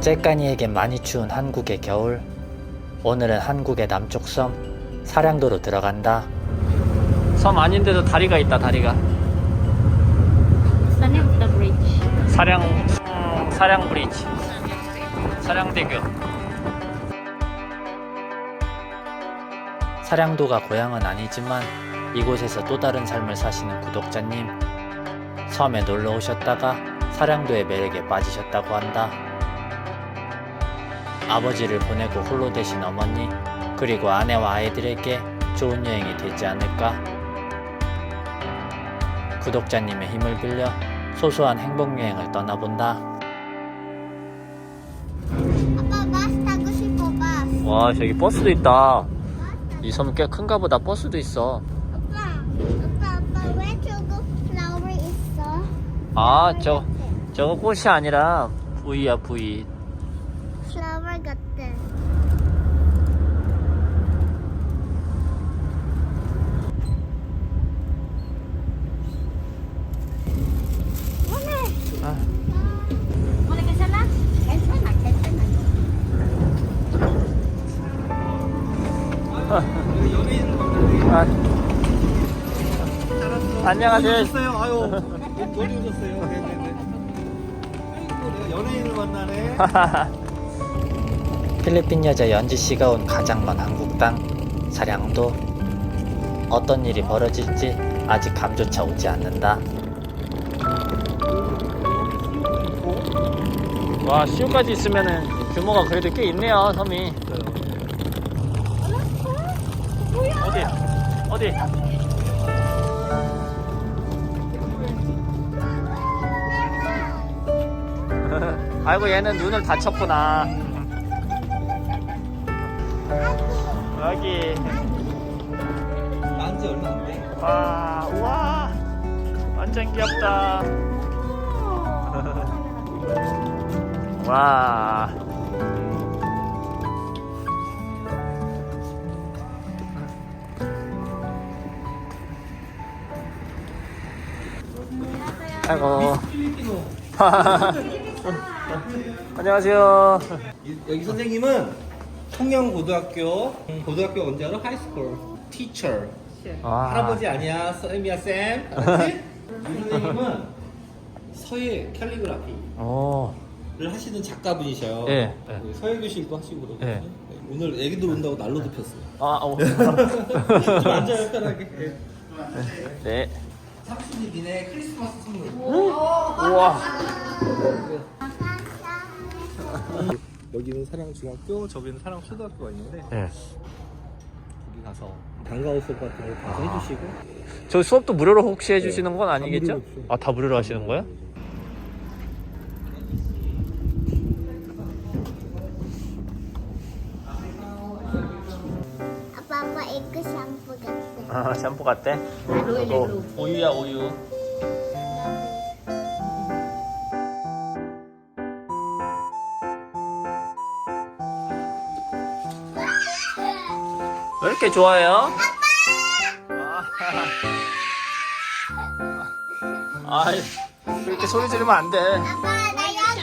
째까니에게 많이 추운 한국의 겨울. 오늘은 한국의 남쪽 섬 사량도로 들어간다. 섬 아닌데도 다리가 있다 다리가. The bridge? 사량 음, 사량 브리지. 사량대교. 사량도가 고향은 아니지만 이곳에서 또 다른 삶을 사시는 구독자님. 섬에 놀러 오셨다가 사량도의 매력에 빠지셨다고 한다. 아버지를 보내고 홀로 되신 어머니, 그리고 아내와 아이들에게 좋은 여행이 되지 않을까? 구독자님의 힘을 빌려 소소한 행복 여행을 떠나본다. 아빠 버스 타고 싶어 버스. 와, 저기 버스도 있다. 이 섬 꽤 큰가 보다. 버스도 있어. 아빠, 아빠, 아빠 왜 저거 플라워 있어? 아, 저, 저거 꽃이 아니라 부이야, 부이. 플라워 같아. 아, sana? 괜찮아, 괜찮아. 아. 안녕하세요. 오셨어요? 아유, 머리 오셨어요? 네네네. 아이고, 내가 연예인을 만나네. 필리핀 여자 연지 씨가 온 가장 먼 한국 땅 사량도 어떤 일이 벌어질지 아직 감조차 오지 않는다. 와 시우까지 있으면은 규모가 그래도 꽤 있네요 섬이. 어디 어디? 아이고 얘는 눈을 다쳤구나. 여기 나한지 얼마 안 돼. 와 우와 완전 귀엽다. 와. 아이고. 안녕하세요. 이- 여기 선생님은 통영고등학교, 음, 고등학교 언제 알아? 하이스쿨. 티처. 아. 할아버지 아니야, 쌤이야, 쌤. 알았지? 이 선생님은 서예 캘리그라피를 오. 하시는 작가분이셔요. 예, 예. 네, 서예 교실도 하시고 그러거든요. 예. 네, 오늘 애기들 온다고 난로도 폈어요. 아, 오. 좀 앉아요, 편하게. 예. 네. 삼촌이 니네 크리스마스 선물. 우와. 여기는 사랑중학교, 저기는 사랑초등학교가 있는데 네. 거기 가서 방과후 수업 같은 거 가서 해주시고 저 수업도 무료로 혹시 해주시는 건다 아니겠죠? 무료로 해주죠. 아, 다 무료로 하시는 거예요? 아빠, 아빠 에그 샴푸 같아. 아, 샴푸 같대? 이거 우유야, 우유. 왜 이렇게 좋아해요? 아빠! 아, 그렇게 소리 지르면 안 돼. 아빠, 나 여기.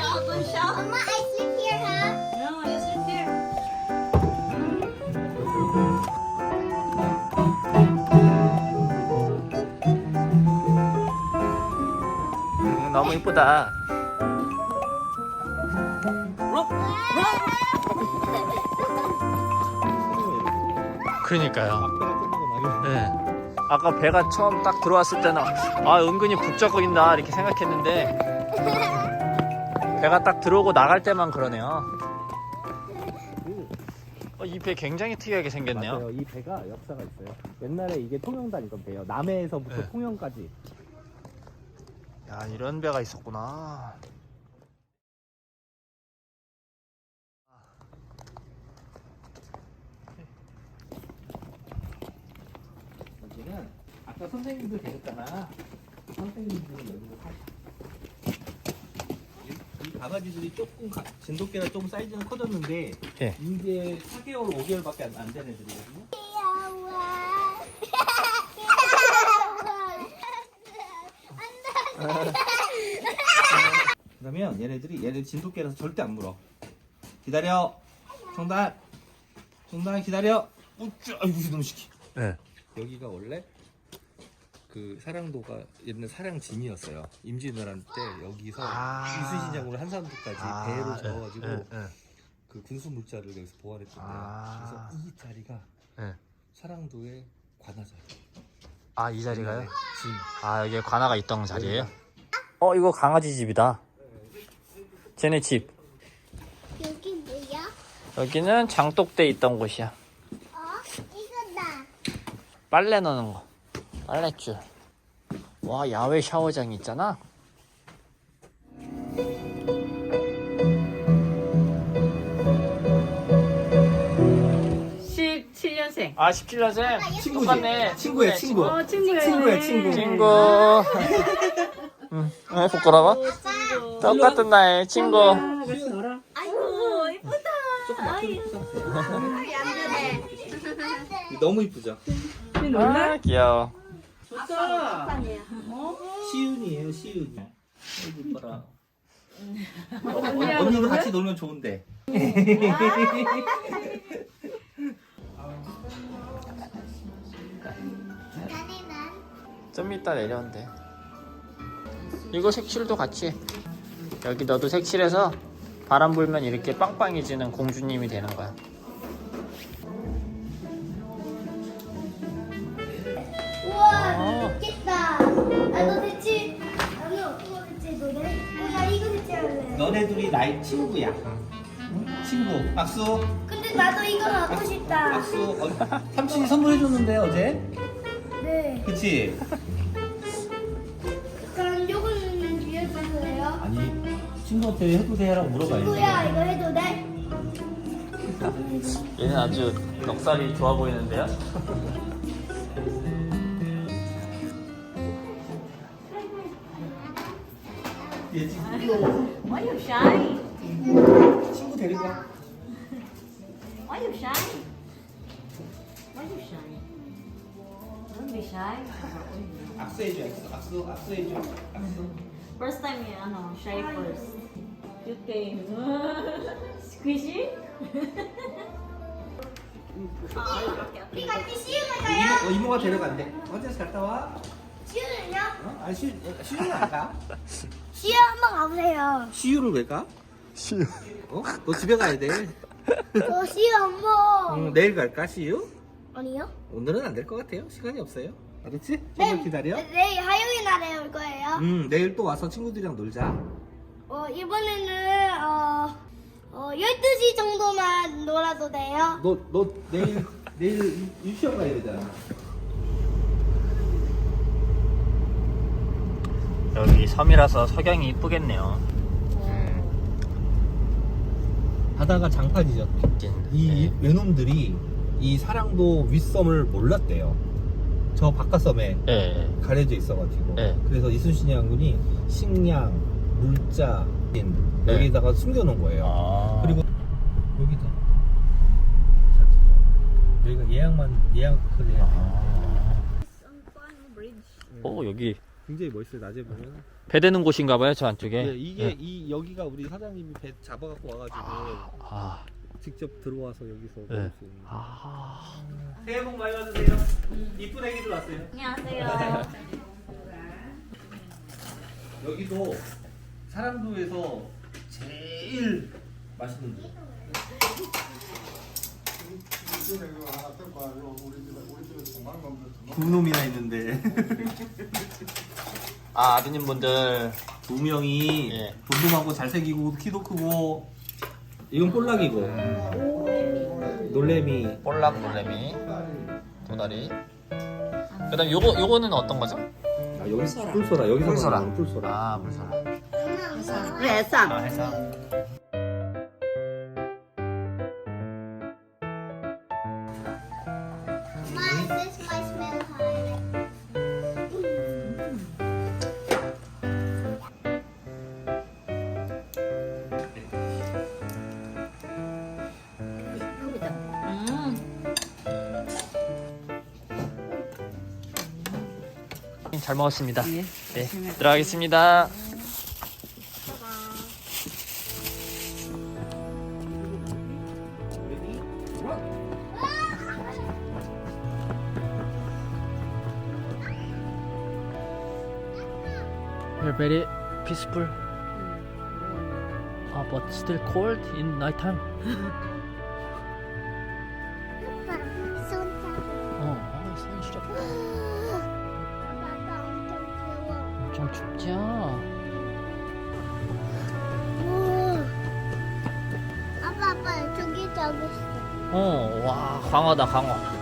엄마, I sleep here, huh? No, you sit there. 음, 너무 이쁘다. 그러니까요. 끝나고 나면 네. 아까 배가 처음 딱 들어왔을 때는 아 은근히 북적거린다 이렇게 생각했는데 배가 딱 들어오고 나갈 때만 그러네요. 어, 이 배 굉장히 특이하게 생겼네요. 맞아요. 이 배가 역사가 있어요. 옛날에 이게 통영단이던 배예요. 남해에서부터 네. 통영까지. 야 이런 배가 있었구나. 여기는 아까 선생님들 계셨잖아. 그 선생님들은 여기서 사시. 이, 이 강아지들이 조금 가, 진돗개가 조금 사이즈는 커졌는데 예. 이제 4개월, 5개월밖에 안, 안 된 애들이거든요. 귀여워. 그러면 얘네들이 얘네 진돗개라서 절대 안 물어. 기다려. 정단. 정단 기다려. 우쭈, 아이고 너무 시키. 네. 여기가 원래 그 사랑도가 옛날 사랑진이었어요. 임진왜란 때 여기서 아. 이순신 장군을 한산도까지 아, 배로 네, 저어가지고 네, 네. 그 군수 물자를 여기서 보관했던 데요. 아. 그래서 이 자리가 네. 사랑도의 관아자리. 아, 이 자리가요? 진. 아, 여기 관아가 있던 자리예요? 어, 이거 강아지 집이다. 쟤네 집. 여기 뭐야? 여기는 장독대 있던 곳이야. 어? 이거다. 빨래 넣는 거. 빨래줄. 와, 야외 샤워장이 있잖아. 십칠 년생 아, 17년생. 친구지? 똑같네. 친구야, 친구. 어, 친구야. 친구야, 친구. 친구. 응, 왜 부끄러워? 똑같은 나이 친구. 아이고, 이쁘다. 조금 앞으로 푸세요. 너무 이쁘죠? 아, 귀여워. 좋다. 시윤이에요, 시윤이. 아이고 이뻐라. 언니도 같이 놀면 좋은데. 좀 이따 내려온대. 이거 색칠도 같이 해. 여기 너도 색칠해서 바람 불면 이렇게 빵빵해지는 공주님이 되는 거야. 너네 둘이 나이 친구야. 응? 친구. 박수. 근데 나도 이거 갖고 싶다. 박수. 어, 삼촌이 선물해줬는데 어제. 네. 그치? 그럼 요거는 비워주세요. 아니 친구한테 해도 돼라고 물어봐야지. 친구야 이거 해도 돼? 얘는 아주 넉살이 좋아 보이는데요? 얘 지금 Why you shy? 친구 데리고 와. Why you shy? Why you shy? Don't be shy. 악수해줘. 악수. 악수. 악수해줘. 악수. First time you ano, shy first. You came. Squishy? 우리 같이 시우가 이모, 가요? 어, 이모가 데려간대. 어제서 갔다 와. 시우는요? 어? 아 시, 시유는 안 가. 시우 한번 가보세요. 시유를 왜 가? 시유. 어? 너 집에 가야 돼. 저 시우 한번. 응, 내일 갈까 시유? 아니요? 오늘은 안 될 것 같아요. 시간이 없어요. 알았지? 네. 조금 기다려. 네, 내일 화요일 날에 올 거예요. 음, 내일 또 와서 친구들이랑 놀자. 어, 이번에는 어, 어 12시 정도만 놀아도 돼요. 너, 너 내일 내일 유- 유치원 가야 되잖아. 여기 섬이라서 석양이 이쁘겠네요. 바다가 장판이죠. 이 외놈들이 이 사랑도 윗섬을 몰랐대요. 저 바깥섬에 네. 가려져 있어가지고. 네. 그래서 이순신 장군이 식량, 물자, 인 네. 여기다가 숨겨놓은 거예요. 아. 그리고 여기다 여기가 예약만 예약을 해야 돼. 오 여기 굉장히 멋있어요. 낮에 보면. 배 되는 곳인가 봐요 저 안쪽에. 네, 이게 네. 이 여기가 우리 사장님이 배 잡아 갖고 와 가지고 아. 직접 들어와서 여기서 네. 먹을 수 있는. 아. 새해 복 많이 받으세요. 이쁜 애기들 왔어요. 안녕하세요. 여기도 사랑도에서 제일 맛있는 데. 두 놈이나 있는데 아 아드님 분들 두 명이 예. 둔둔하고 잘생기고 키도 크고 이건 볼락이고 놀래미 볼락 놀래미 도다리. 그다음 요거 요거는 어떤 거죠? 아 여기 뿔소라 여기서 뿔소라. 나오는 뿔소라 아 물소라. 해삼. 아 해서. 잘 먹었습니다. 네, 들어가겠습니다. You're very peaceful. Uh, but still cold in nighttime. 아빠 아빠 저기 저기